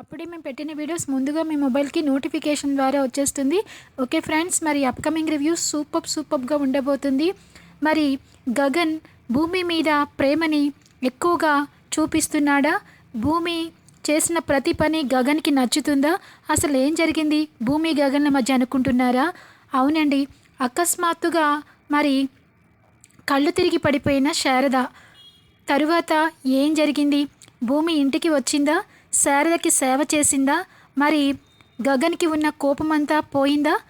అప్పుడే మేము పెట్టిన వీడియోస్ ముందుగా మీ మొబైల్కి నోటిఫికేషన్ ద్వారా వచ్చేస్తుంది. ఓకే ఫ్రెండ్స్ మరి అప్కమింగ్ రివ్యూస్ సూపర్ సూపర్గా ఉండబోతుంది. మరి గగన్ భూమి మీద ప్రేమని ఎక్కువగా చూపిస్తున్నాడా? భూమి చేసిన ప్రతి పని గగన్కి నచ్చుతుందా? అసలు ఏం జరిగింది? భూమి గగన్ల మధ్య అనుకుంటున్నారా? అవునండి అకస్మాత్తుగా మరి కళ్ళు తిరిగి పడిపోయిన శారద. తరువాత ఏం జరిగింది? భూమి ఇంటికి వచ్చిందా? శారదకి సేవ చేసిందా? మరి గగన్కి ఉన్న కోపమంతా పోయిందా?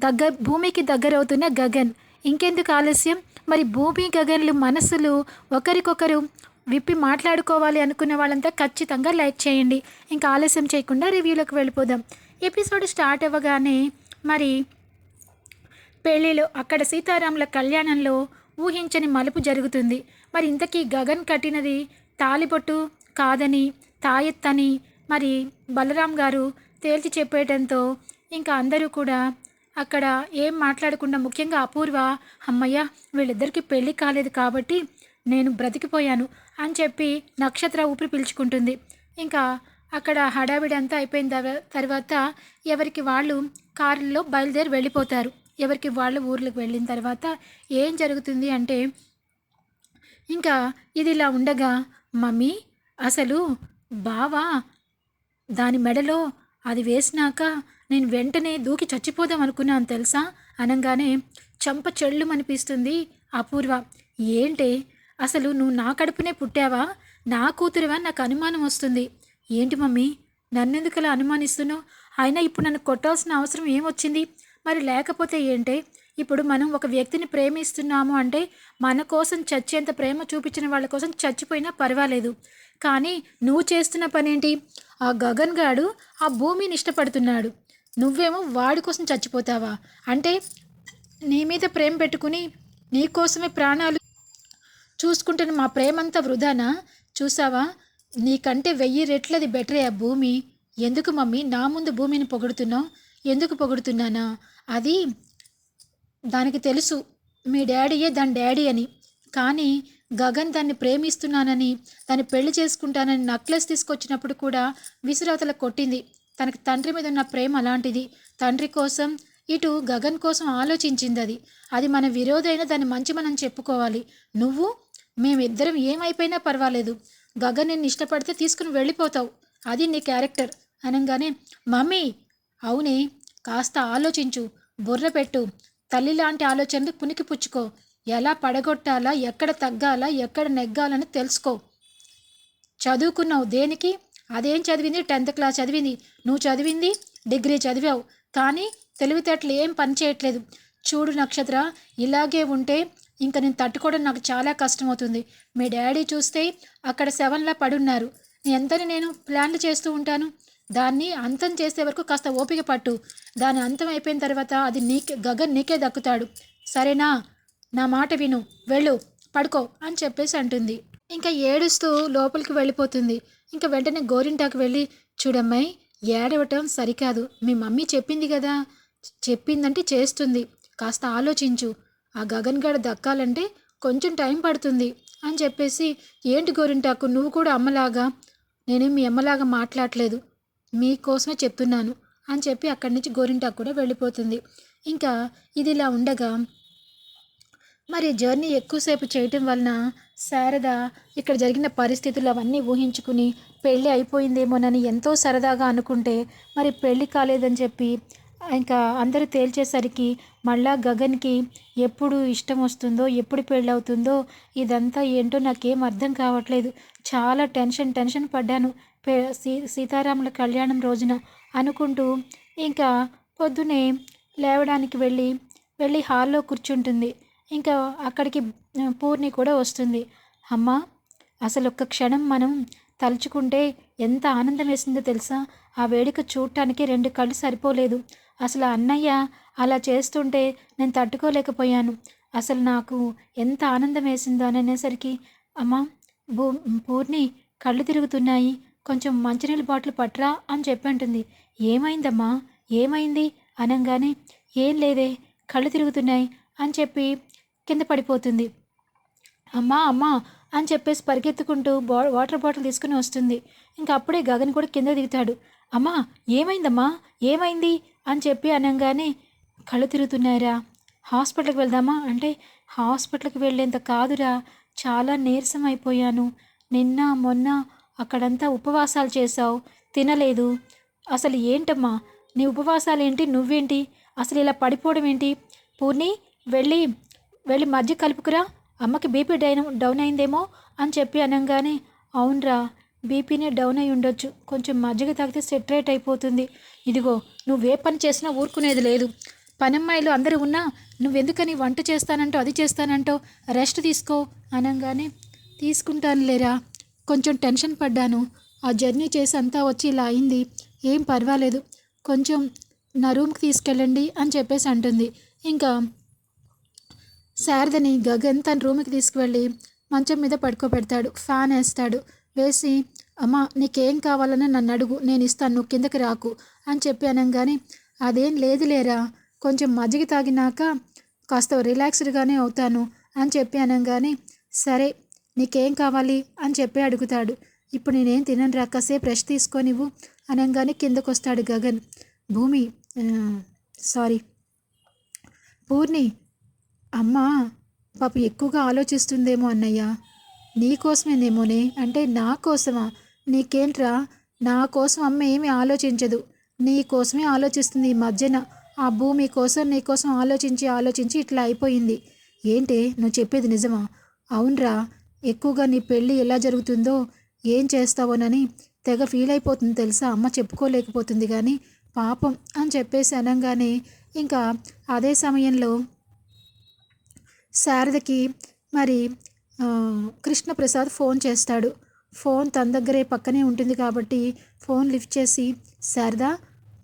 దగ్గర భూమికి దగ్గరవుతున్న గగన్. ఇంకెందుకు ఆలస్యం? మరి భూమి గగన్లు మనసులు ఒకరికొకరు విప్పి మాట్లాడుకోవాలి అనుకున్న వాళ్ళంతా ఖచ్చితంగా లైక్ చేయండి. ఇంకా ఆలస్యం చేయకుండా రివ్యూలోకి వెళ్ళిపోదాం. ఎపిసోడ్ స్టార్ట్ అవ్వగానే మరి పెళ్ళిలో అక్కడ సీతారాముల కళ్యాణంలో ఊహించని మలుపు జరుగుతుంది. మరి ఇంతకీ గగన్ కట్టినది తాలిబొట్టు కాదని తాయెత్తని మరి బలరాం గారు తేల్చి చెప్పేయడంతో ఇంకా అందరూ కూడా అక్కడ ఏం మాట్లాడకుండా ముఖ్యంగా అపూర్వ అమ్మయ్య వీళ్ళిద్దరికీ పెళ్ళి కాలేదు కాబట్టి నేను బ్రతికిపోయాను అని చెప్పి నక్షత్ర ఊపిరి పీల్చుకుంటుంది. ఇంకా అక్కడ హడావిడి అంతా అయిపోయిన తర్వాత ఎవరికి వాళ్ళు కారులో బయలుదేరి వెళ్ళిపోతారు. ఎవరికి వాళ్ళు ఊర్లకు వెళ్ళిన తర్వాత ఏం జరుగుతుంది అంటే ఇంకా ఇది ఇలా ఉండగా మమ్మీ అసలు బావా దాని మెడలో అది వేసినాక నేను వెంటనే దూకి చచ్చిపోదాం అనుకున్నాను తెలుసా? అనగానే చంప చెళ్ళు అనిపిస్తుంది అపూర్వ. ఏంటి? అసలు నువ్వు నా కడుపునే పుట్టావా? నా కూతురువా? నాకు అనుమానం వస్తుంది. ఏంటి మమ్మీ? నన్నెందుకు అలా అనుమానిస్తున్నావు అయినా ఇప్పుడు నన్ను కొట్టాల్సిన అవసరం ఏమొచ్చింది? మరి లేకపోతే ఏంటి? ఇప్పుడు మనం ఒక వ్యక్తిని ప్రేమిస్తున్నాము అంటే మన కోసం చచ్చేంత ప్రేమ చూపించిన వాళ్ళ కోసం చచ్చిపోయినా పర్వాలేదు. కానీ నువ్వు చేస్తున్న పనేంటి? ఆ గగన్ గాడు ఆ భూమిని ఇష్టపడుతున్నాడు. నువ్వేమో వాడి కోసం చచ్చిపోతావా? అంటే నీ మీద ప్రేమ పెట్టుకుని నీ కోసమే ప్రాణాలు చూసుకుంటున్న మా ప్రేమంతా వృధానా? చూసావా? నీకంటే వెయ్యి రెట్లది బెటరే ఆ భూమి. ఎందుకు మమ్మీ? నా ముందు భూమిని పొగుడుతున్నావు? ఎందుకు పొగుడుతున్నానా? అది దానికి తెలుసు. మీ డాడీయే దాని డాడీ అని. కానీ గగన్ దాన్ని ప్రేమిస్తున్నానని దాన్ని పెళ్ళి చేసుకుంటానని నక్లెస్ తీసుకొచ్చినప్పుడు కూడా విసురవతల కొట్టింది. తనకు తండ్రి మీద ఉన్న ప్రేమ అలాంటిది. తండ్రి కోసం ఇటు గగన్ కోసం ఆలోచించింది అది అది మన విరోధైన దాన్ని మంచి మనం చెప్పుకోవాలి. నువ్వు మేమిద్దరం ఏమైపోయినా పర్వాలేదు. గగన్ నిన్ను ఇష్టపడితే తీసుకుని వెళ్ళిపోతావు. అది నీ క్యారెక్టర్. అనగానే మమ్మీ! అవునే కాస్త ఆలోచించు. బుర్ర పెట్టు. తల్లి లాంటి ఆలోచనలు పునికి పుచ్చుకో. ఎలా పడగొట్టాలా ఎక్కడ తగ్గాలా ఎక్కడ నెగ్గాలని తెలుసుకో. చదువుకున్నావు దేనికి? అదేం చదివింది? టెన్త్ క్లాస్ చదివింది. నువ్వు చదివింది? డిగ్రీ చదివావు. కానీ తెలివితేటలు ఏం పని చేయట్లేదు. చూడు నక్షత్ర ఇలాగే ఉంటే ఇంకా నేను తట్టుకోవడం నాకు చాలా కష్టమవుతుంది. మీ డాడీ చూస్తే అక్కడ సెవెన్లా పడున్నారు. ఎంతని నేను ప్లాన్లు చేస్తూ ఉంటాను. దాన్ని అంతం చేసే వరకు కాస్త ఓపిక పట్టు. దాని అంతం అయిపోయిన తర్వాత అది నీకే గగన్ నీకే దక్కుతాడు. సరేనా? నా మాట విను వెళ్ళు పడుకో అని చెప్పేసి అంటుంది. ఇంకా ఏడుస్తూ లోపలికి వెళ్ళిపోతుంది. ఇంకా వెంటనే గోరింటాకు వెళ్ళి చూడమ్మాయి ఏడవటం సరికాదు. మీ మమ్మీ చెప్పింది కదా? చెప్పిందంటే చేస్తుంది. కాస్త ఆలోచించు. ఆ గగన్ గడ దక్కాలంటే కొంచెం టైం పడుతుంది అని చెప్పేసి ఏంటి గోరింటాకు నువ్వు కూడా అమ్మలాగా? నేనేం మీ అమ్మలాగా మాట్లాడలేదు. మీకోసమే చెప్తున్నాను అని చెప్పి అక్కడి నుంచి గోరింటాకు కూడా వెళ్ళిపోతుంది. ఇంకా ఇది ఇలా ఉండగా మరి జర్నీ ఎక్కువసేపు చేయటం వలన శారద ఇక్కడ జరిగిన పరిస్థితులు అవన్నీ ఊహించుకుని పెళ్ళి అయిపోయిందేమోనని ఎంతో సరదాగా అనుకుంటే మరి పెళ్ళి కాలేదని చెప్పి ఇంకా అందరూ తేల్చేసరికి మళ్ళా గగన్కి ఎప్పుడు ఇష్టం వస్తుందో ఎప్పుడు పెళ్ళి అవుతుందో ఇదంతా ఏంటో నాకేం అర్థం కావట్లేదు. చాలా టెన్షన్ టెన్షన్ పడ్డాను పే సీ సీతారాముల కళ్యాణం రోజున అనుకుంటూ ఇంకా పొద్దునే లేవడానికి వెళ్ళి వెళ్ళి హాల్లో కూర్చుంటుంది. ఇంకా అక్కడికి పూర్ణి కూడా వస్తుంది. అమ్మా అసలు ఒక్క క్షణం మనం తలుచుకుంటే ఎంత ఆనందం వేసిందో తెలుసా? ఆ వేడుక చూడటానికి రెండు కళ్ళు సరిపోలేదు. అసలు అన్నయ్య అలా చేస్తుంటే నేను తట్టుకోలేకపోయాను. అసలు నాకు ఎంత ఆనందం వేసిందో అని అనేసరికి అమ్మా భూ పూర్ణి కళ్ళు తిరుగుతున్నాయి. కొంచెం మంచినీళ్ళ బాటిల్ పట్రా అని చెప్పి అంటుంది. ఏమైందమ్మా? ఏమైంది? అనగానే ఏం లేదే కళ్ళు తిరుగుతున్నాయి అని చెప్పి కింద పడిపోతుంది. అమ్మా అమ్మా అని చెప్పేసి పరిగెత్తుకుంటూ బా వాటర్ బాటిల్ తీసుకుని వస్తుంది. ఇంకా అప్పుడే గగన్ కూడా కింద దిగుతాడు. అమ్మా ఏమైందమ్మా? ఏమైంది? అని చెప్పి అనగానే కళ్ళు తిరుగుతున్నారా హాస్పిటల్కి వెళ్దామా? అంటే హాస్పిటల్కి వెళ్ళేంత కాదురా. చాలా నీరసం అయిపోయాను. నిన్న మొన్న అక్కడంతా ఉపవాసాలు చేశావు. తినలేదు. అసలు ఏంటమ్మా? నీ ఉపవాసాలు ఏంటి నువ్వేంటి? అసలు ఇలా పడిపోవడం ఏంటి? పూర్ణి వెళ్ళి వెళ్ళి మజ్జిగ కలుపుకురా. అమ్మకి బీపీ డైన్ డౌన్ అయిందేమో అని చెప్పి అనగానే అవునరా బీపీనే డౌన్ అయి ఉండొచ్చు. కొంచెం మజ్జిగ తాగితే సెటరేట్ అయిపోతుంది. ఇదిగో నువ్వు ఏ పని చేసినా ఊరుకునేది లేదు. పనమ్మాయిలు అందరూ ఉన్నా నువ్వెందుకని వంట చేస్తానంటో అది చేస్తానంటో రెస్ట్ తీసుకో అనగానే తీసుకుంటాను లేరా కొంచెం టెన్షన్ పడ్డాను. ఆ జర్నీ చేసి అంతా వచ్చి ఇలా అయింది. ఏం పర్వాలేదు. కొంచెం నా రూమ్కి తీసుకెళ్ళండి అని చెప్పేసి అంటుంది. ఇంకా శారదని గగన్ తన రూమ్కి తీసుకువెళ్ళి మంచం మీద పడుకోబెడతాడు. ఫ్యాన్ వేస్తాడు. వేసి అమ్మ నీకేం కావాలని నన్ను అడుగు. నేను ఇస్తాను. నువ్వు కిందకి రాకు. అని చెప్పి అనగానే అదేం లేదు లేరా. కొంచెం మజ్జిగ తాగినాక కాస్త రిలాక్స్డ్గానే అవుతాను. అని చెప్పి అనగానే సరే నీకేం కావాలి? అని చెప్పి అడుగుతాడు. ఇప్పుడు నేనేం తినను రా. కాసేపు రెస్ట్ తీసుకోనివ్వు అనగానే కిందకు వస్తాడు గగన్. భూమి సారీ పూర్ణి అమ్మా పాప ఎక్కువగా ఆలోచిస్తుందేమో అన్నయ్య. నీకోసమేనేమోనే అంటే నా కోసమా? నీకేంట్రా? నా కోసం అమ్మ ఏమీ ఆలోచించదు. నీ కోసమే ఆలోచిస్తుంది ఈ మధ్యన. ఆ భూమి కోసం నీ కోసం ఆలోచించి ఆలోచించి ఇట్లా అయిపోయింది. ఏంటే? నువ్వు చెప్పేది నిజమా? అవునరా. ఎక్కువగా నీ పెళ్ళి ఎలా జరుగుతుందో ఏం చేస్తావోనని తెగ ఫీల్ అయిపోతుంది తెలుసా? అమ్మ చెప్పుకోలేకపోతుంది కానీ పాపం అని చెప్పేసి అనగానే ఇంకా అదే సమయంలో శారదకి మరి కృష్ణప్రసాద్ ఫోన్ చేస్తాడు. ఫోన్ తన దగ్గరే పక్కనే ఉంటుంది కాబట్టి ఫోన్ లిఫ్ట్ చేసి శారదా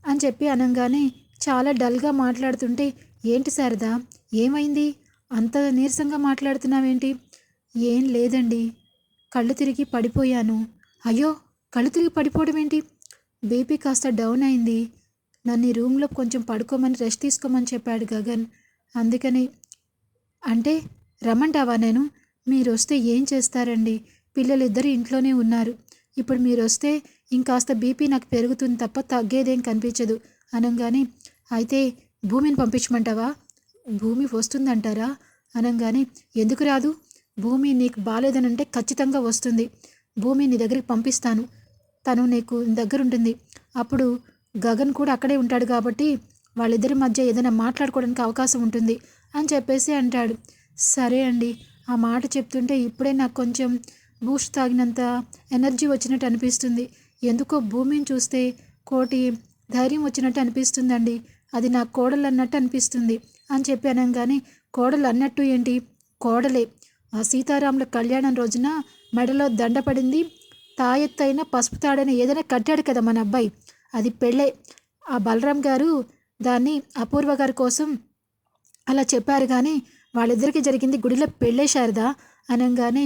అని చెప్పి అనగానే చాలా డల్గా మాట్లాడుతుంటే ఏంటి శారదా ఏమైంది? అంత నీరసంగా మాట్లాడుతున్నావేంటి? ఏం లేదండి. కళ్ళు తిరిగి పడిపోయాను. అయ్యో కళ్ళు తిరిగి పడిపోవడం ఏంటి? బీపీ కాస్త డౌన్ అయింది. నన్ను ఈ రూమ్లో కొంచెం పడుకోమని రెస్ట్ తీసుకోమని చెప్పాడు గగన్. అందుకని అంటే రమ్మంటావా నేను? మీరు వస్తే ఏం చేస్తారండి? పిల్లలిద్దరు ఇంట్లోనే ఉన్నారు. ఇప్పుడు మీరు వస్తే ఇంకాస్త బీపీ నాకు పెరుగుతుంది తప్ప తగ్గేదేం కనిపించదు అనగానే అయితే భూమిని పంపించమంటావా? భూమి వస్తుందంటారా? అనగానే ఎందుకు రాదు? భూమి నీకు బాగాలేదనంటే ఖచ్చితంగా వస్తుంది. భూమి నీ దగ్గరికి పంపిస్తాను. తను నీకు దగ్గర ఉంటుంది అప్పుడు గగన్ కూడా అక్కడే ఉంటాడు కాబట్టి వాళ్ళిద్దరి మధ్య ఏదైనా మాట్లాడుకోవడానికి అవకాశం ఉంటుంది అని చెప్పేసి అంటాడు. సరే అండి ఆ మాట చెప్తుంటే ఇప్పుడే నాకు కొంచెం బూస్ట్ తాగినంత ఎనర్జీ వచ్చినట్టు అనిపిస్తుంది. ఎందుకో భూమిని చూస్తే కోటి ధైర్యం వచ్చినట్టు అనిపిస్తుందండి. అది నా కోడలు అన్నట్టు అనిపిస్తుంది అని చెప్పి అనగానే కోడలు అన్నట్టు ఏంటి? కోడలే. ఆ సీతారాముల కళ్యాణం రోజున మెడలో దండ పడింది. తాయెత్తైన పసుపు తాడైన ఏదైనా కట్టాడు కదా మన అబ్బాయి. అది పెళ్ళే. ఆ బలరాం గారు దాన్ని అపూర్వ గారి కోసం అలా చెప్పారు కానీ వాళ్ళిద్దరికీ జరిగింది గుడిలో పెళ్ళే శారదా అనగానే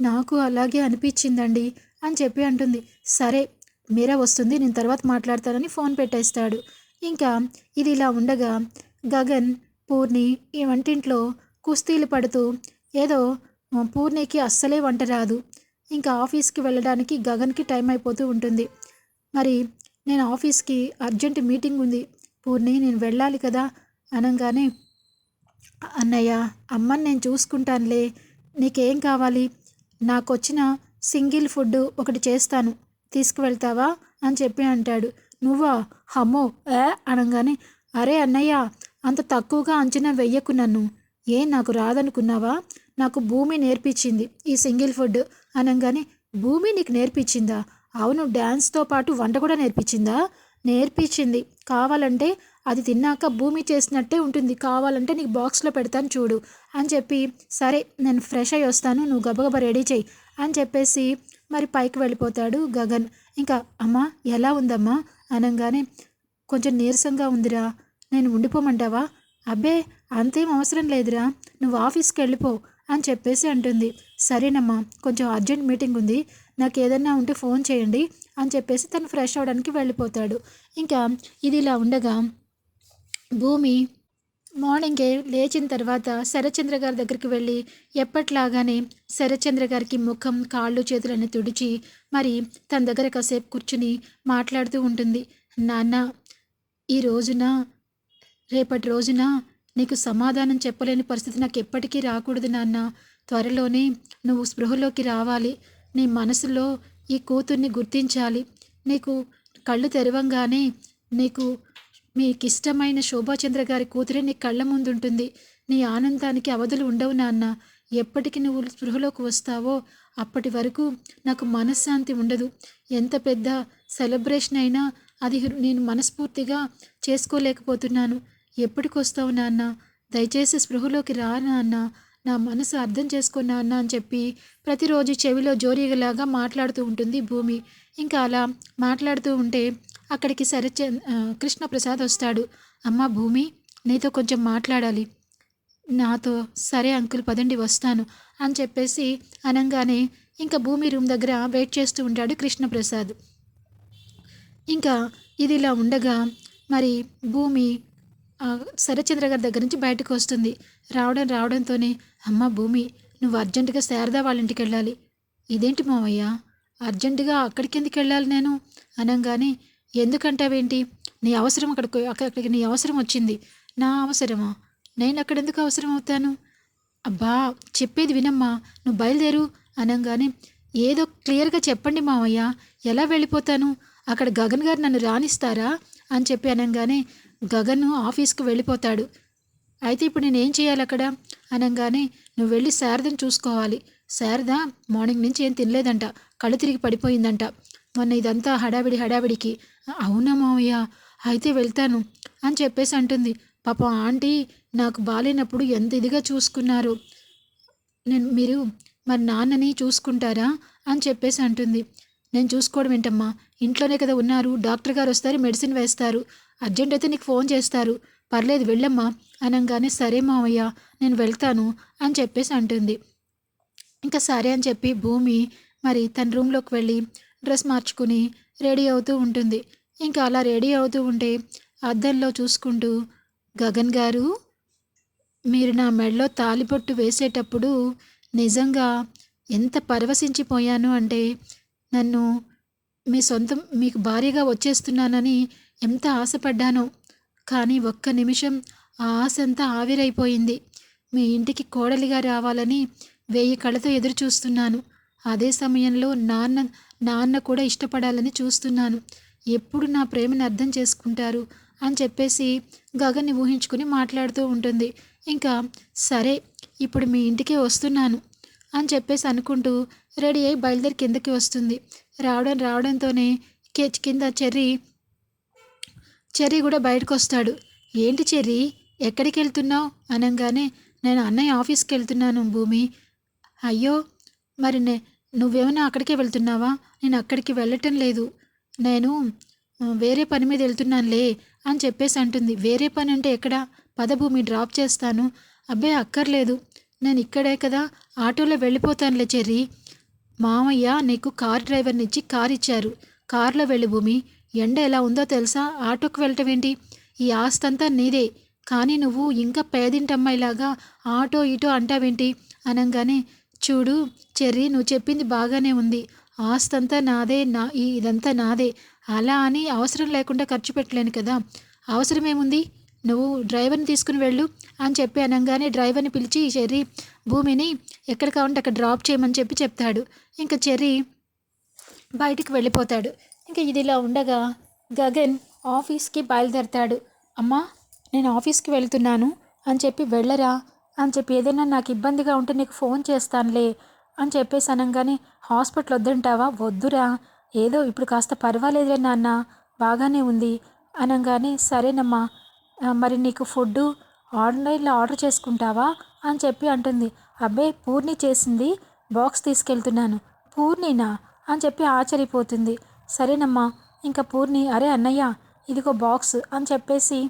నాకు అలాగే అనిపించిందండి అని చెప్పి అంటుంది. సరే మీరా వస్తుంది నేను తర్వాత మాట్లాడతానని ఫోన్ పెట్టేస్తాడు. ఇంకా ఇది ఇలా ఉండగా గగన్ పూర్ణి ఈ వంటింట్లో కుస్తీలు పడుతూ ఏదో పూర్ణికి అస్సలే వంట రాదు. ఇంకా ఆఫీస్కి వెళ్ళడానికి గగన్కి టైం అయిపోతూ ఉంటుంది. మరి నేను ఆఫీస్కి అర్జెంట్ మీటింగ్ ఉంది. పూర్ణి నేను వెళ్ళాలి కదా? అనగానే అన్నయ్య అమ్మని నేను చూసుకుంటానులే నీకేం కావాలి? నాకు వచ్చిన సింగిల్ ఫుడ్ ఒకటి చేస్తాను తీసుకువెళ్తావా? అని చెప్పి అంటాడు. నువ్వా? హమ్మో ఏ? అనగానే అరే అన్నయ్య అంత తక్కువగా అంచనా వెయ్యకు నన్ను. ఏ నాకు రాదనుకున్నావా? నాకు భూమి నేర్పించింది ఈ సింగిల్ ఫుడ్ అనగానే భూమి నీకు నేర్పించిందా? అవును డ్యాన్స్తో పాటు వంట కూడా నేర్పించిందా? నేర్పించింది. కావాలంటే అది తిన్నాక భూమి చేసినట్టే ఉంటుంది. కావాలంటే నీకు బాక్స్లో పెడతాను చూడు అని చెప్పి సరే నేను ఫ్రెష్ అయ్యి వస్తాను నువ్వు గబగబా రెడీ చేయి అని చెప్పేసి మరి పైకి వెళ్ళిపోతాడు గగన్. ఇంకా అమ్మా ఎలా ఉందమ్మా? అనగానే కొంచెం నీరసంగా ఉందిరా. నేను ఉండిపోమంటావా? అబ్బే అంతేం అవసరం లేదురా. నువ్వు ఆఫీస్కి వెళ్ళిపో అని చెప్పేసి అంటుంది. సరేనమ్మా కొంచెం అర్జెంట్ మీటింగ్ ఉంది. నాకు ఏదన్నా ఉంటే ఫోన్ చేయండి. అని చెప్పేసి తను ఫ్రెష్ అవ్వడానికి వెళ్ళిపోతాడు. ఇంకా ఇది ఇలా ఉండగా భూమి మార్నింగే లేచిన తర్వాత శరచంద్ర గారి దగ్గరికి వెళ్ళి ఎప్పట్లాగానే శరచంద్ర గారికి ముఖం కాళ్ళు చేతులను తుడిచి మరి తన దగ్గర కాసేపు కూర్చుని మాట్లాడుతూ ఉంటుంది. నాన్న ఈ రోజున రేపటి రోజున నీకు సమాధానం చెప్పలేని పరిస్థితి నాకు ఎప్పటికీ రాకూడదు నాన్న. త్వరలోనే నువ్వు స్పృహలోకి రావాలి. నీ మనసులో ఈ కూతుర్ని గుర్తించాలి. నీకు కళ్ళు తెరవంగానే నీకు మీకు ఇష్టమైన శోభాచంద్ర గారి కూతురే నీ కళ్ళ ముందు ఉంటుంది నీ ఆనందానికి అవధులు ఉండవు నాన్న. ఎప్పటికి నువ్వు స్పృహలోకి వస్తావో అప్పటి వరకు నాకు మనశ్శాంతి ఉండదు. ఎంత పెద్ద సెలబ్రేషన్ అయినా అది నేను మనస్ఫూర్తిగా చేసుకోలేకపోతున్నాను. ఎప్పటికి వస్తావు నాన్న? దయచేసి స్పృహలోకి రా నాన్న. నా మనసు అర్థం చేసుకున్నా అన్న అని చెప్పి ప్రతిరోజు చెవిలో జోరీగలాగా మాట్లాడుతూ ఉంటుంది భూమి. ఇంకా అలా మాట్లాడుతూ ఉంటే అక్కడికి సరచ కృష్ణప్రసాద్ వస్తాడు. అమ్మ భూమి నీతో కొంచెం మాట్లాడాలి. నాతో సరే అంకుల్ పదండి వస్తాను అని చెప్పేసి అనగానే ఇంకా భూమి రూమ్ దగ్గర వెయిట్ చేస్తూ ఉంటాడు కృష్ణప్రసాద్. ఇంకా ఇది ఇలా ఉండగా మరి భూమి శరచంద్ర గారి దగ్గర నుంచి బయటకు వస్తుంది. రావడం రావడంతోనే అమ్మ భూమి నువ్వు అర్జెంటుగా శారదా వాళ్ళ ఇంటికి వెళ్ళాలి ఇదేంటి మావయ్య? అర్జెంటుగా అక్కడికి ఎందుకు వెళ్ళాలి నేను? అనగానే ఎందుకంటావేంటి? నీ అవసరం అక్కడికి అక్కడికి నీ అవసరం వచ్చింది. నా అవసరమా? నేను అక్కడ ఎందుకు అవసరం అవుతాను? అబ్బా చెప్పేది వినమ్మా నువ్వు బయలుదేరు అనగానే ఏదో క్లియర్గా చెప్పండి మావయ్య ఎలా వెళ్ళిపోతాను? అక్కడ గగన్ గారు నన్ను రానిస్తారా? అని చెప్పి అనగానే గగన్ ఆఫీస్కి వెళ్ళిపోతాడు. అయితే ఇప్పుడు నేనేం చేయాలి అక్కడ? అనగానే నువ్వు వెళ్ళి శారదని చూసుకోవాలి. శారద మార్నింగ్ నుంచి ఏం తినలేదంట. కళ్ళు తిరిగి పడిపోయిందంట. మొన్న ఇదంతా హడావిడి హడావిడికి. అవునా మావయ్య? అయితే వెళ్తాను. అని చెప్పేసి అంటుంది. పాపం ఆంటీ నాకు బాగాలేనప్పుడు ఎంత ఇదిగా చూసుకున్నారు. నేను మీరు మరి నాన్నని చూసుకుంటారా? అని చెప్పేసి అంటుంది. నేను చూసుకోవడం ఏంటమ్మా? ఇంట్లోనే కదా ఉన్నారు. డాక్టర్ గారు వస్తారు మెడిసిన్ వేస్తారు. అర్జెంట్ అయితే నీకు ఫోన్ చేస్తారు. పర్లేదు వెళ్ళమ్మా. అనగానే సరే మావయ్య నేను వెళ్తాను అని చెప్పేసి అంటుంది. ఇంకా సరే అని చెప్పి భూమి మరి తన రూమ్లోకి వెళ్ళి డ్రెస్ మార్చుకుని రెడీ అవుతూ ఉంటుంది. ఇంకా అలా రెడీ అవుతూ ఉంటే అద్దంలో చూసుకుంటూ గగన్ గారు మీరు నా మెడలో తాలిపొట్టు వేసేటప్పుడు నిజంగా ఎంత పరవశించిపోయాను అంటే నన్ను మీ సొంతం మీకు భార్యగా వచ్చేస్తున్నానని ఎంత ఆశపడ్డానో కానీ ఒక్క నిమిషం ఆ ఆశంతా ఆవిరైపోయింది. మీ ఇంటికి కోడలిగా రావాలని వెయ్యి కళ్ళతో ఎదురు చూస్తున్నాను అదే సమయంలో నాన్న నాన్న కూడా ఇష్టపడాలని చూస్తున్నాను. ఎప్పుడు నా ప్రేమను అర్థం చేసుకుంటారు అని చెప్పేసి గగన్ని ఊహించుకుని మాట్లాడుతూ ఉంటుంది. ఇంకా సరే ఇప్పుడు మీ ఇంటికే వస్తున్నాను అని చెప్పేసి అనుకుంటూ రెడీ అయి బయలుదేరి కిందకి వస్తుంది. రావడం రావడంతోనే కింద చెర్రీ చెర్రీ కూడా బయటకు వస్తాడు ఏంటి చెర్రీ? ఎక్కడికి వెళ్తున్నావు అనగానే నేను అన్నయ్య ఆఫీస్కి వెళ్తున్నాను భూమి. అయ్యో మరి నే నువ్వేమైనా అక్కడికే వెళ్తున్నావా? నేను అక్కడికి వెళ్ళటం లేదు. నేను వేరే పని మీద వెళ్తున్నానులే అని చెప్పేసి అంటుంది. వేరే పని అంటే ఎక్కడ? పదభూమి డ్రాప్ చేస్తాను. అబ్బాయి అక్కర్లేదు. నేను ఇక్కడే కదా ఆటోలో వెళ్ళిపోతానులే చెర్రీ. మామయ్య నీకు కార్ డ్రైవర్ని ఇచ్చి కార్ ఇచ్చారు. కార్లో వెళ్ళి భూమి. ఎండ ఎలా ఉందో తెలుసా? ఆటోకి వెళ్ళటం ఏంటి ఈ ఆస్తంతా నీదే. కానీ నువ్వు ఇంకా పేదింటమ్మాయిలాగా ఆటో ఇటో అంటావేంటి? అనగానే చూడు చెర్రీ నువ్వు చెప్పింది బాగానే ఉంది. ఆస్తంతా నాదే నా ఇదంతా నాదే. అలా అని అవసరం లేకుండా ఖర్చు పెట్టలేను కదా. అవసరం ఏముంది నువ్వు డ్రైవర్ని తీసుకుని వెళ్ళు అని చెప్పి అనగానే డ్రైవర్ని పిలిచి చెర్రీ భూమిని ఎక్కడ కావాలంటే అక్కడ డ్రాప్ చేయమని చెప్పి చెప్తాడు. ఇంకా చెర్రీ బయటికి వెళ్ళిపోతాడు. ఇంకా ఇది ఇలా ఉండగా గగన్ ఆఫీస్కి బయలుదేరతాడు. అమ్మా నేను ఆఫీస్కి వెళ్తున్నాను. అని చెప్పి వెళ్ళరా? అని చెప్పి ఏదైనా నాకు ఇబ్బందిగా ఉంటే నీకు ఫోన్ చేస్తానులే అని చెప్పేసి అనగానే హాస్పిటల్ వద్దంటావా? వద్దురా. ఏదో ఇప్పుడు కాస్త పర్వాలేదులే నాన్న. బాగానే ఉంది అనగానే సరేనమ్మా. మరి నీకు ఫుడ్ ఆన్లైన్లో ఆర్డర్ చేసుకుంటావా? అని చెప్పి అంటుంది. అబ్బే పూర్ణి చేసింది బాక్స్ తీసుకెళ్తున్నాను. పూర్ణినా? అని చెప్పి ఆశ్చర్యపోతుంది. సరేనమ్మా ఇంకా పూర్ణి అరే అన్నయ్య ఇదిగో బాక్స్ అని చెప్పేసి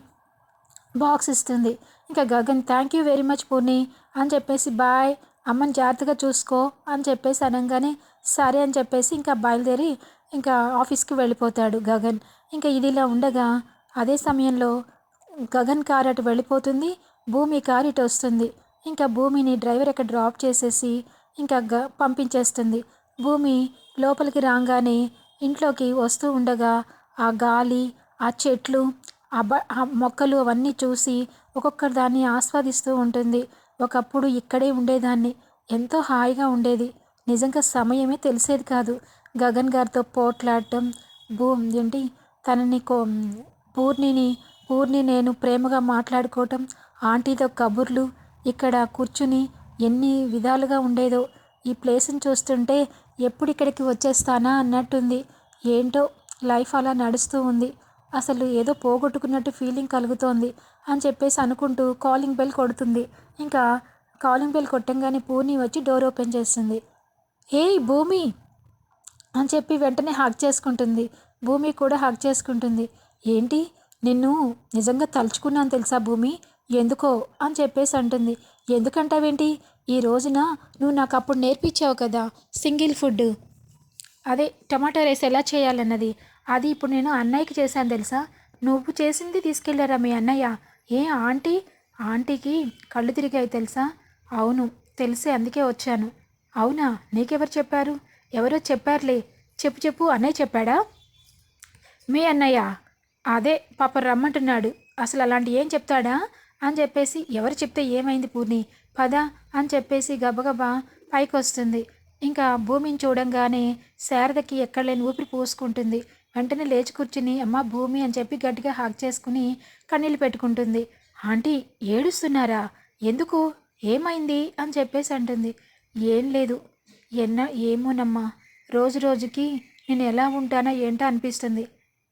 బాక్స్ ఇస్తుంది. ఇంకా Gagan thank you very much Purni అని చెప్పేసి బాయ్ అమ్మని జాగ్రత్తగా చూసుకో అని చెప్పేసి అనగానే సరే అని చెప్పేసి ఇంకా బయలుదేరి ఇంకా ఆఫీస్కి వెళ్ళిపోతాడు గగన్. ఇంకా ఇది ఇలా ఉండగా అదే సమయంలో గగన్ కారు అటు వెళ్ళిపోతుంది భూమి కారు ఇటు వస్తుంది. ఇంకా భూమిని డ్రైవర్ అక్కడ డ్రాప్ చేసేసి ఇంకా గ పంపించేస్తుంది. భూమి లోపలికి రాగానే ఇంట్లోకి వస్తూ ఉండగా ఆ గాలి ఆ చెట్లు ఆ బ ఆ మొక్కలు అవన్నీ చూసి ఒక్కొక్క దాన్ని ఆస్వాదిస్తూ ఉంటుంది. ఒకప్పుడు ఇక్కడే ఉండేదాన్ని. ఎంతో హాయిగా ఉండేది. నిజంగా సమయమే తెలిసేది కాదు. గగన్ గారితో పోట్లాడటం భూ ఏంటి తనని కో పూర్ణిని పూర్ణి నేను ప్రేమగా మాట్లాడుకోవటం ఆంటీతో కబుర్లు ఇక్కడ కూర్చుని ఎన్ని విధాలుగా ఉండేదో. ఈ ప్లేస్ని చూస్తుంటే ఎప్పుడు ఇక్కడికి వచ్చేస్తానా అన్నట్టుంది. ఏంటో లైఫ్ అలా నడుస్తూ ఉంది. అసలు ఏదో పోగొట్టుకున్నట్టు ఫీలింగ్ కలుగుతోంది అని చెప్పేసి అనుకుంటూ కాలింగ్ బెల్ కొడుతుంది. ఇంకా కాలింగ్ బెల్ కొట్టంగానే పూర్ణి వచ్చి డోర్ ఓపెన్ చేస్తుంది. ఏయ్ భూమి! అని చెప్పి వెంటనే హక్ చేసుకుంటుంది. భూమి కూడా హక్ చేసుకుంటుంది. ఏంటి? నిన్ను నిజంగా తలుచుకున్నాను తెలుసా భూమి? ఎందుకో అని చెప్పేసి అంటుంది. ఎందుకంటావేంటి? ఈ రోజున నువ్వు నాకు అప్పుడు నేర్పించావు కదా సింగిల్ ఫుడ్. అదే టమాటా రైస్ ఎలా చేయాలన్నది. అది ఇప్పుడు నేను అన్నయ్యకి చేశాను తెలుసా? నువ్వు చేసింది తీసుకెళ్ళారా మీ అన్నయ్య? ఏ ఆంటీ? ఆంటీకి కళ్ళు తిరిగాయి తెలుసా? అవును తెలిసే అందుకే వచ్చాను. అవునా? నీకెవరు చెప్పారు? ఎవరో చెప్పారులే. చెప్పు చెప్పు అన్నయ్య చెప్పాడా? మీ అన్నయ్య? అదే పాప రమ్మంటున్నాడు. అసలు అలాంటి ఏం చెప్తాడా? అని చెప్పేసి ఎవరు చెప్తే ఏమైంది పూర్ణి? పద అని చెప్పేసి గబగబా పైకొస్తుంది. ఇంకా భూమిని చూడంగానే శారదకి ఎక్కడలేని ఊపిరి పోసుకుంటుంది. వెంటనే లేచి కూర్చుని అమ్మ భూమి అని చెప్పి గట్టిగా హాక్ చేసుకుని కన్నీళ్ళు పెట్టుకుంటుంది. ఆంటీ ఏడుస్తున్నారా? ఎందుకు? ఏమైంది? అని చెప్పేసి అంటుంది. ఏం లేదు. ఎన్న ఏమోనమ్మా. రోజు రోజుకి నేను ఎలా ఉంటానో ఏంటో అనిపిస్తుంది.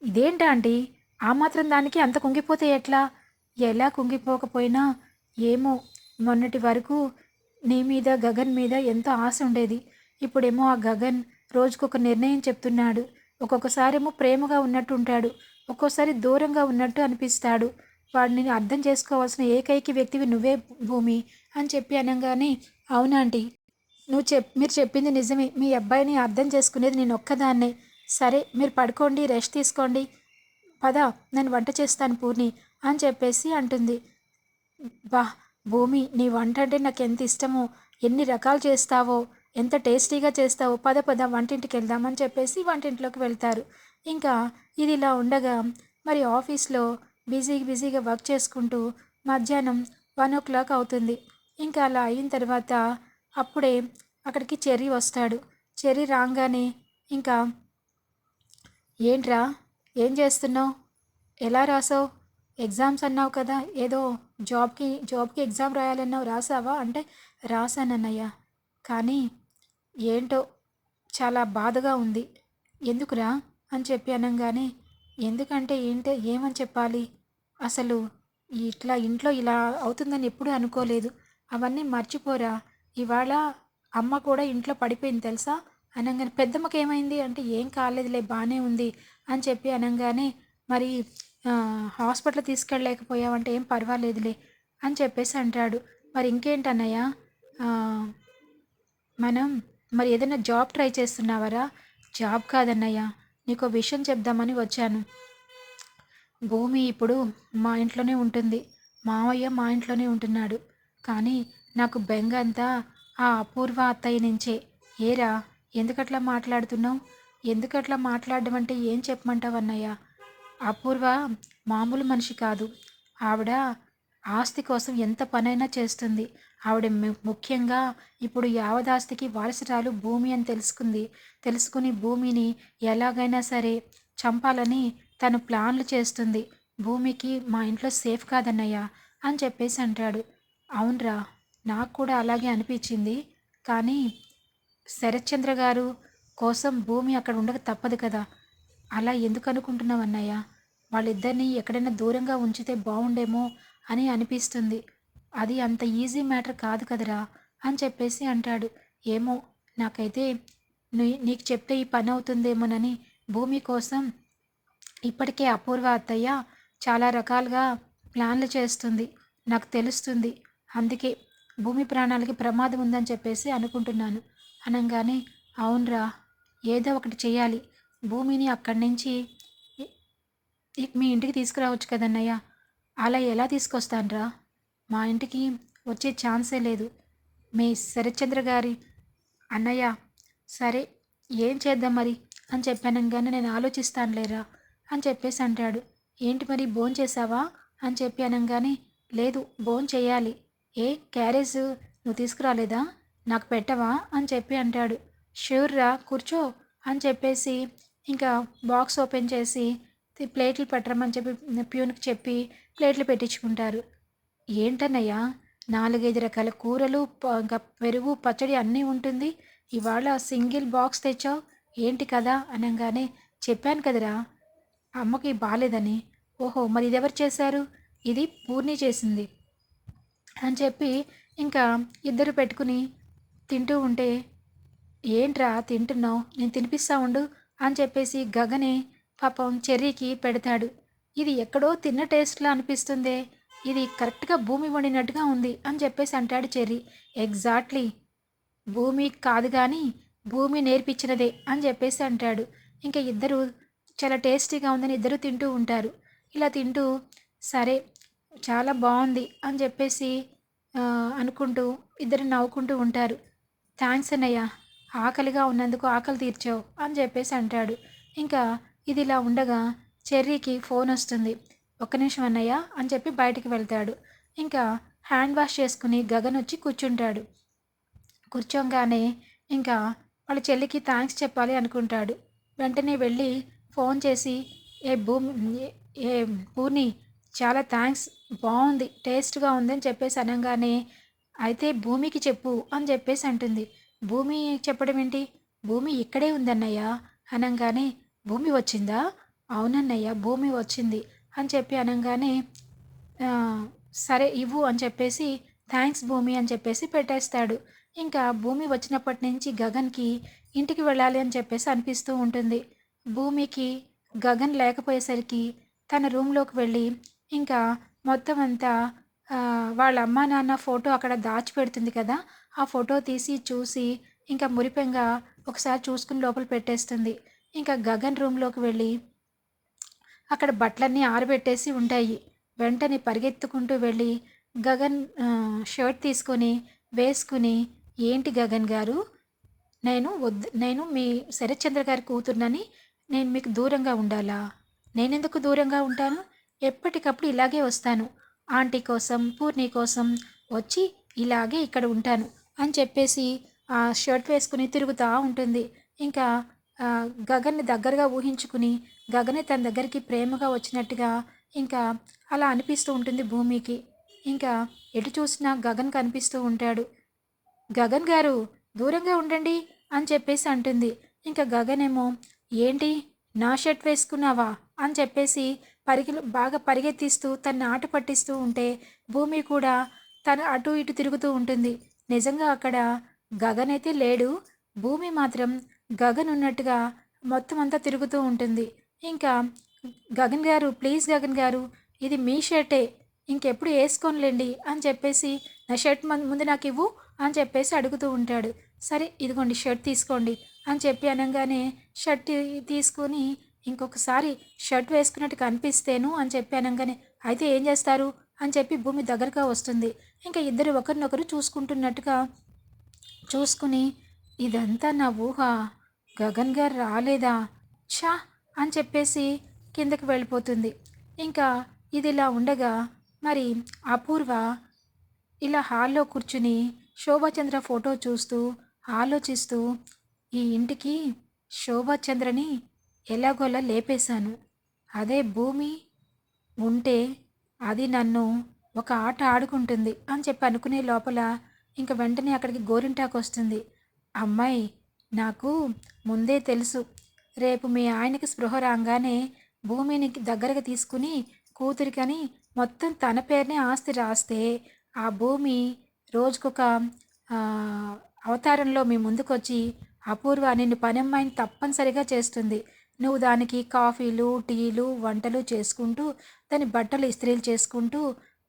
ఇదేంటా ఆంటీ? ఆ మాత్రం దానికి అంత కుంగిపోతే ఎట్లా? ఎలా కుంగిపోకపోయినా ఏమో మొన్నటి వరకు నీ మీద గగన్ మీద ఎంతో ఆశ ఉండేది. ఇప్పుడేమో ఆ గగన్ రోజుకొక నిర్ణయం చెప్తున్నాడు. ఒక్కొక్కసారేమో ప్రేమగా ఉన్నట్టు ఉంటాడు ఒక్కోసారి దూరంగా ఉన్నట్టు అనిపిస్తాడు. వాడిని అర్థం చేసుకోవాల్సిన ఏకైక వ్యక్తివి నువ్వే భూమి అని చెప్పి అనగానే అవునాంటీ నువ్వు చెప్ మీరు చెప్పింది నిజమే. మీ అబ్బాయిని అర్థం చేసుకునేది నేను ఒక్కదాన్నే. సరే మీరు పడుకోండి రెస్ట్ తీసుకోండి. పద నేను వంట చేస్తాను పూర్ణి అని చెప్పేసి అంటుంది. బా భూమి నీ వంట అంటే నాకు ఎంత ఇష్టమో ఎన్ని రకాలు చేస్తావో ఎంత టేస్టీగా చేస్తావో పద పద వంటింటికి వెళ్దామని చెప్పేసి వంటింట్లోకి వెళ్తారు. ఇంకా ఇది ఇలా ఉండగా మరి ఆఫీస్లో బిజీ బిజీగా వర్క్ చేసుకుంటూ మధ్యాహ్నం వన్ ఓ క్లాక్ అవుతుంది. ఇంకా అలా అయిన తర్వాత అప్పుడే అక్కడికి చెర్రీ వస్తాడు. చెర్రీ రాగానే ఇంకా ఏంట్రా? ఏం చేస్తున్నావు? ఎలా రాసావు? ఎగ్జామ్స్ అన్నావు కదా ఏదో జాబ్కి జాబ్కి ఎగ్జామ్ రాయాలన్నావు రాసావా? అంటే రాశానన్నయ్య కానీ ఏంటో చాలా బాధగా ఉంది. ఎందుకురా అని చెప్పి అనగానే ఎందుకంటే ఏంటో ఏమని చెప్పాలి? అసలు ఇట్లా ఇంట్లో ఇలా అవుతుందని ఎప్పుడూ అనుకోలేదు. అవన్నీ మర్చిపోరా. ఇవాళ అమ్మ కూడా ఇంట్లో పడిపోయింది తెలుసా? అనగానే పెద్దమ్మకి ఏమైంది అంటే ఏం కాలేదులే బాగానే ఉంది అని చెప్పి అనగానే మరి హాస్పిటల్ తీసుకెళ్ళలేకపోయావంటే ఏం పర్వాలేదులే అని చెప్పేసి అంటాడు. మరి ఇంకేంటన్నయ్య? మనం మరి ఏదైనా జాబ్ ట్రై చేస్తున్నావరా? జాబ్ కాదన్నయ్య నీకు విషయం చెప్దామని వచ్చాను. భూమి ఇప్పుడు మా ఇంట్లోనే ఉంటుంది. మావయ్య మా ఇంట్లోనే ఉంటున్నాడు. కానీ నాకు బెంగ అంతా ఆ అపూర్వ అత్తయ్య నుంచే. ఏరా ఎందుకట్లా మాట్లాడుతున్నావు? ఎందుకట్లా మాట్లాడడం అంటే ఏం చెప్పమంటావు అన్నయ్య అపూర్వ మామూలు మనిషి కాదు. ఆవిడ ఆస్తి కోసం ఎంత పనైనా చేస్తుంది. ఆవిడ ముఖ్యంగా ఇప్పుడు యావదాస్తికి వారసురాలు భూమి అని తెలుసుకుంది. తెలుసుకుని భూమిని ఎలాగైనా సరే చంపాలని తను ప్లాన్లు చేస్తుంది. భూమికి మా ఇంట్లో సేఫ్ కాదన్నయ్య అని చెప్పేసి అంటాడు. అవునరా నాకు కూడా అలాగే అనిపించింది. కానీ శరత్చంద్ర గారు కోసం భూమి అక్కడ ఉండక తప్పదు కదా. అలా ఎందుకు అనుకుంటున్నావు అన్నయ్య వాళ్ళిద్దరిని ఎక్కడైనా దూరంగా ఉంచితే బాగుండేమో అని అనిపిస్తుంది. అది అంత ఈజీ మ్యాటర్ కాదు కదరా అని చెప్పేసి అంటాడు. ఏమో నాకైతే నీ నీకు చెప్తే ఈ పని అవుతుందేమోనని భూమి కోసం ఇప్పటికే అపూర్వ అత్తయ్య చాలా రకాలుగా ప్లాన్లు చేస్తుంది. నాకు తెలుస్తుంది. అందుకే భూమి ప్రాణాలకి ప్రమాదం ఉందని చెప్పేసి అనుకుంటున్నాను. అనగానే అవునరా ఏదో ఒకటి చేయాలి భూమిని అక్కడి నుంచి మీ ఇంటికి తీసుకురావచ్చు కదన్నయ్య. అలా ఎలా తీసుకొస్తానరా? మా ఇంటికి వచ్చే ఛాన్సే లేదు. మీ శరత్చంద్ర గారి అన్నయ్య సరే ఏం చేద్దాం మరి? అని చెప్పానంగానే నేను ఆలోచిస్తాను లేరా అని చెప్పేసి అంటాడు. ఏంటి మరి బోన్ చేసావా అని చెప్పి అనగానే లేదు బోన్ చేయాలి. ఏ క్యారేజ్ నువ్వు తీసుకురాలేదా? నాకు పెట్టవా? అని చెప్పి అంటాడు. షూర్ రా కూర్చో అని చెప్పేసి ఇంకా బాక్స్ ఓపెన్ చేసి ప్లేట్లు పెట్టరమని చెప్పి ప్యూన్కి చెప్పి ప్లేట్లు పెట్టించుకుంటారు. ఏంటన్నయ్యా? నాలుగైదు రకాల కూరలు ఇంకా పెరుగు పచ్చడి అన్నీ ఉంటుంది. ఇవాళ సింగిల్ బాక్స్ తెచ్చావు. ఏంటి కదా అనగానే చెప్పాను కదరా. అమ్మకి బాగాలేదని ఓహో మరి ఇది ఎవరు చేశారు? ఇది పూర్ణి చేసింది. అని చెప్పి ఇంకా ఇద్దరు పెట్టుకుని తింటూ ఉంటే ఏంట్రా తింటున్నావు? నేను తినిపిస్తా ఉండు అని చెప్పేసి గగనే పాపం చెర్రీకి పెడతాడు. ఇది ఎక్కడో తిన్న టేస్ట్లా అనిపిస్తుందే. ఇది కరెక్ట్గా భూమి వండినట్టుగా ఉంది అని చెప్పేసి అంటాడు చెర్రీ. ఎగ్జాక్ట్లీ భూమి కాదు కానీ భూమి నేర్పించినదే అని చెప్పేసి అంటాడు. ఇంకా ఇద్దరు చాలా టేస్టీగా ఉందని ఇద్దరు తింటూ ఉంటారు. ఇలా తింటూ సరే చాలా బాగుంది అని చెప్పేసి అనుకుంటూ ఇద్దరు నవ్వుకుంటూ ఉంటారు. థ్యాంక్స్ అన్నయ్య ఆకలిగా ఉన్నందుకు ఆకలి తీర్చావు అని చెప్పేసి అంటాడు. ఇంకా ఇది ఇలా ఉండగా చెర్రీకి ఫోన్ వస్తుంది. ఒక్క నిమిషం అన్నయ్య అని చెప్పి బయటికి వెళ్తాడు. ఇంకా హ్యాండ్ వాష్ చేసుకుని గగన్ వచ్చి కూర్చుంటాడు. కూర్చోగానే ఇంకా వాళ్ళ చెల్లికి థ్యాంక్స్ చెప్పాలి అనుకుంటాడు. వెంటనే వెళ్ళి ఫోన్ చేసి ఏ భూమి ఏ- భూని చాలా థ్యాంక్స్ బాగుంది టేస్ట్గా ఉందని చెప్పేసి అనగానే అయితే భూమికి చెప్పు అని చెప్పేసి అంటుంది. భూమి చెప్పడం ఏంటి? భూమి ఇక్కడే ఉందన్నయ్య అనగానే భూమి వచ్చిందా? అవునన్నయ్య భూమి వచ్చింది అని చెప్పి అనగానే సరే ఇవ్వు అని చెప్పేసి థ్యాంక్స్ భూమి అని చెప్పేసి పెట్టేస్తాడు. ఇంకా భూమి వచ్చినప్పటి నుంచి గగన్కి ఇంటికి వెళ్ళాలి అని చెప్పేసి అనిపిస్తూ ఉంటుంది. భూమికి గగన్ లేకపోయేసరికి తన రూమ్లోకి వెళ్ళి ఇంకా మొత్తం అంతా వాళ్ళ అమ్మా నాన్న ఫోటో అక్కడ దాచిపెడుతుంది కదా ఆ ఫోటో తీసి చూసి ఇంకా మురిపెంగా ఒకసారి చూసుకుని లోపల పెట్టేస్తుంది. ఇంకా గగన్ రూమ్లోకి వెళ్ళి అక్కడ బట్టలన్నీ ఆరబెట్టేసి ఉంటాయి. వెంటనే పరిగెత్తుకుంటూ వెళ్ళి గగన్ షర్ట్ తీసుకొని వేసుకుని ఏంటి గగన్ గారు? నేను వద్దు నేను మీ శరత్చంద్ర గారి కూతుర్నని నేను మీకు దూరంగా ఉండాలా? నేనెందుకు దూరంగా ఉంటాను? ఎప్పటికప్పుడు ఇలాగే వస్తాను. ఆంటీ కోసం పూర్ణి కోసం వచ్చి ఇలాగే ఇక్కడ ఉంటాను అని చెప్పేసి ఆ షర్ట్ వేసుకుని తిరుగుతూ ఉంటుంది. ఇంకా గగన్ని దగ్గరగా ఊహించుకుని గగనే తన దగ్గరికి ప్రేమగా వచ్చినట్టుగా ఇంకా అలా అనిపిస్తూ ఉంటుంది భూమికి. ఇంకా ఎటు చూసినా గగన్ కనిపిస్తూ ఉంటాడు. గగన్ గారు దూరంగా ఉండండి అని చెప్పేసి అంటుంది. ఇంకా గగన్ ఏమో ఏంటి నా షర్ట్ వేసుకున్నావా? అని చెప్పేసి పరిగెలు బాగా పరిగెత్తిస్తూ తన ఆట పట్టిస్తూ ఉంటే భూమి కూడా తను అటు ఇటు తిరుగుతూ ఉంటుంది. నిజంగా అక్కడ గగన్ అయితే లేడు. భూమి మాత్రం గగన్ ఉన్నట్టుగా మొత్తం అంతా తిరుగుతూ ఉంటుంది. ఇంకా గగన్ గారు ప్లీజ్ గగన్ గారు ఇది మీ షర్టే ఇంకెప్పుడు వేసుకోనులేండి అని చెప్పేసి నా షర్ట్ ముందు నాకు ఇవ్వు అని చెప్పేసి అడుగుతూ ఉంటాడు. సరే ఇదిగోండి షర్ట్ తీసుకోండి అని చెప్పి అనగానే షర్ట్ తీసుకొని ఇంకొకసారి షర్ట్ వేసుకున్నట్టు కనిపిస్తేను అని చెప్పి అనగానే అయితే ఏం చేస్తారు అని చెప్పి భూమి దగ్గరగా వస్తుంది. ఇంకా ఇద్దరు ఒకరినొకరు చూసుకుంటున్నట్టుగా చూసుకుని ఇదంతా నా ఊహ. గగన్ గారు రాలేదా? ఛా! అని చెప్పేసి కిందకి వెళ్ళిపోతుంది. ఇంకా ఇది ఇలా ఉండగా మరి అపూర్వ ఇలా హాల్లో కూర్చుని శోభాచంద్ర ఫోటో చూస్తూ ఆలోచిస్తూ ఈ ఇంటికి శోభాచంద్రని ఎలాగోలా లేపేశాను. అదే భూమి ఉంటే అది నన్ను ఒక ఆట ఆడుకుంటుంది అని చెప్పి అనుకునే లోపల ఇంక వెంటనే అక్కడికి గోరింటాకు వస్తుంది. అమ్మాయి నాకు ముందే తెలుసు. రేపు మీ ఆయనకి స్పృహ రాగానే భూమిని దగ్గరకు తీసుకుని కూతురికని మొత్తం తన పేరునే ఆస్తి రాస్తే ఆ భూమి రోజుకొక అవతారంలో మీ ముందుకొచ్చి అపూర్వ నిన్ను పనమ్మాయిని తప్పనిసరిగా చేస్తుంది. నువ్వు దానికి కాఫీలు టీలు వంటలు చేసుకుంటూ దాని బట్టలు ఇస్త్రీలు చేసుకుంటూ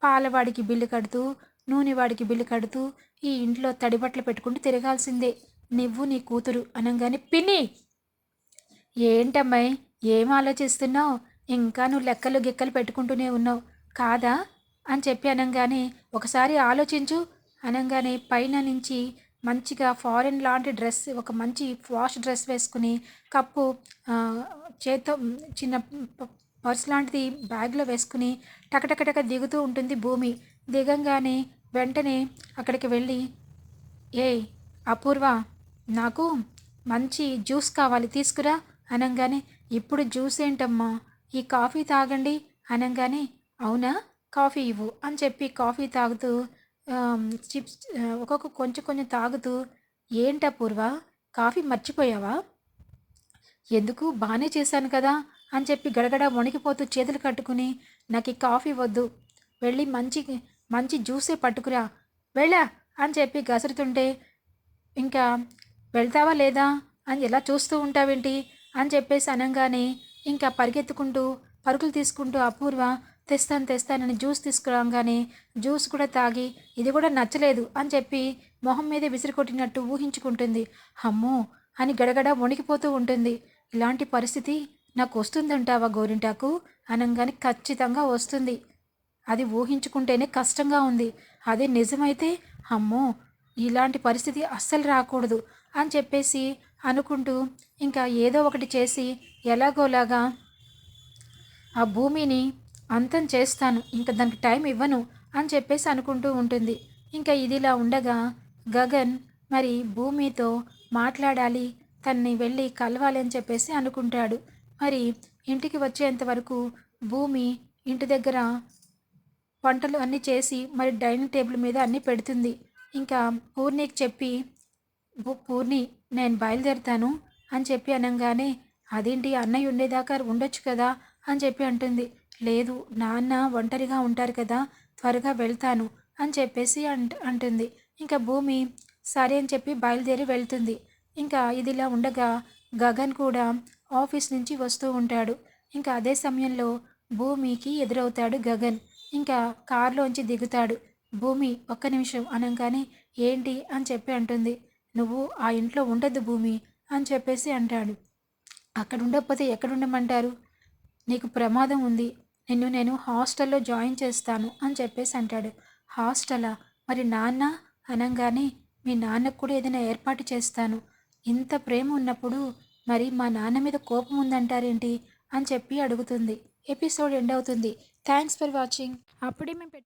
పాలవాడికి బిల్లు కడుతూ నూనె వాడికి బిల్లు కడుతూ ఈ ఇంట్లో తడి బట్టలు పెట్టుకుంటూ తిరగాల్సిందే. నువ్వు నీ కూతురు అనగానే పిన్ని ఏంటమ్మాయి? ఏం ఆలోచిస్తున్నావు? ఇంకా నువ్వు లెక్కలు గిక్కలు పెట్టుకుంటూనే ఉన్నావు కాదా? అని చెప్పి అనగానే ఒకసారి ఆలోచించు అనగానే పైన నుంచి మంచిగా ఫారెన్ లాంటి డ్రెస్ ఒక మంచి వాష్ డ్రెస్ వేసుకుని కప్పు చేతో చేత్తో చిన్న పర్స్ లాంటిది బ్యాగ్లో వేసుకుని టకటకటక దిగుతూ ఉంటుంది భూమి. దిగంగానే వెంటనే అక్కడికి వెళ్ళి ఏ అపూర్వ నాకు మంచి జ్యూస్ కావాలి తీసుకురా అనగానే. ఇప్పుడు జ్యూస్ ఏంటమ్మా? ఈ కాఫీ తాగండి అనగానే. అవునా? కాఫీ ఇవ్వు అని చెప్పి కాఫీ తాగుతూ చిప్స్ ఒక్కొక్క కొంచెం కొంచెం తాగుతూ ఏంటి పూర్వ? కాఫీ మర్చిపోయావా? ఎందుకు? బాగానే చేశాను కదా అని చెప్పి గడగడ వణికిపోతూ చేతులు కట్టుకుని నాకు ఈ కాఫీ వద్దు. వెళ్ళి మంచి మంచి జ్యూసే పట్టుకురా. వెళ్ళా అని చెప్పి గసరుతుంటే ఇంకా వెళ్తావా లేదా? అని ఎలా చూస్తూ ఉంటావేంటి? అని చెప్పేసి అనగానే ఇంకా పరిగెత్తుకుంటూ పరుగులు తీసుకుంటూ అపూర్వ తెస్తాను తెస్తానని జ్యూస్ తీసుకురాగానే జ్యూస్ కూడా తాగి ఇది కూడా నచ్చలేదు అని చెప్పి మొహం మీద విసిరి కొట్టినట్టు ఊహించుకుంటుంది. అమ్మో! అని గడగడ వణికిపోతూ ఉంటుంది. ఇలాంటి పరిస్థితి నాకు వస్తుందంటావా గోరింటాకు? అనగానే ఖచ్చితంగా వస్తుంది. అది ఊహించుకుంటేనే కష్టంగా ఉంది. అదే నిజమైతే అమ్మో! ఇలాంటి పరిస్థితి అస్సలు రాకూడదు. అని చెప్పేసి అనుకుంటూ ఇంకా ఏదో ఒకటి చేసి ఎలాగోలాగా ఆ భూమిని అంతం చేస్తాను ఇంకా దానికి టైం ఇవ్వను అని చెప్పేసి అనుకుంటూ ఉంటుంది. ఇంకా ఇదిలా ఉండగా గగన్ మరి భూమితో మాట్లాడాలి తన్ని వెళ్ళి కలవాలి అని చెప్పేసి అనుకుంటాడు. మరి ఇంటికి వచ్చేంత వరకు భూమి ఇంటి దగ్గర వంటలు అన్నీ చేసి మరి డైనింగ్ టేబుల్ మీద అన్నీ పెడుతుంది. ఇంకా ఊర్నికి చెప్పి పూర్ణి నేను బయలుదేరుతాను అని చెప్పి అనగానే అదేంటి అన్నయ్య ఉండేదాకా ఉండొచ్చు కదా అని చెప్పి అంటుంది. లేదు నాన్న ఒంటరిగా ఉంటారు కదా త్వరగా వెళ్తాను అని చెప్పేసి అంట అంటుంది. ఇంకా భూమి సరే అని చెప్పి బయలుదేరి వెళ్తుంది. ఇంకా ఇదిలా ఉండగా గగన్ కూడా ఆఫీస్ నుంచి వస్తూ ఉంటాడు. ఇంకా అదే సమయంలో భూమికి ఎదురవుతాడు గగన్. ఇంకా కారులోంచి దిగుతాడు. భూమి ఒక్క నిమిషం అనగానే ఏంటి? అని చెప్పి అంటుంది. నువ్వు ఆ ఇంట్లో ఉండద్దు భూమి అని చెప్పేసి అంటాడు. అక్కడ ఉండకపోతే ఎక్కడ ఉండమంటారు? నీకు ప్రమాదం ఉంది. నిన్ను నేను హాస్టల్లో జాయిన్ చేస్తాను అని చెప్పేసి అంటాడు. హాస్టలా? మరి నాన్న? అనగానే మీ నాన్నకు కూడా ఏదైనా ఏర్పాటు చేస్తాను. ఇంత ప్రేమ ఉన్నప్పుడు మరి మా నాన్న మీద కోపం ఉందంటారేంటి? అని చెప్పి అడుగుతుంది. ఎపిసోడ్ ఎండ్ అవుతుంది. Thanks for watching. అప్పుడే మేము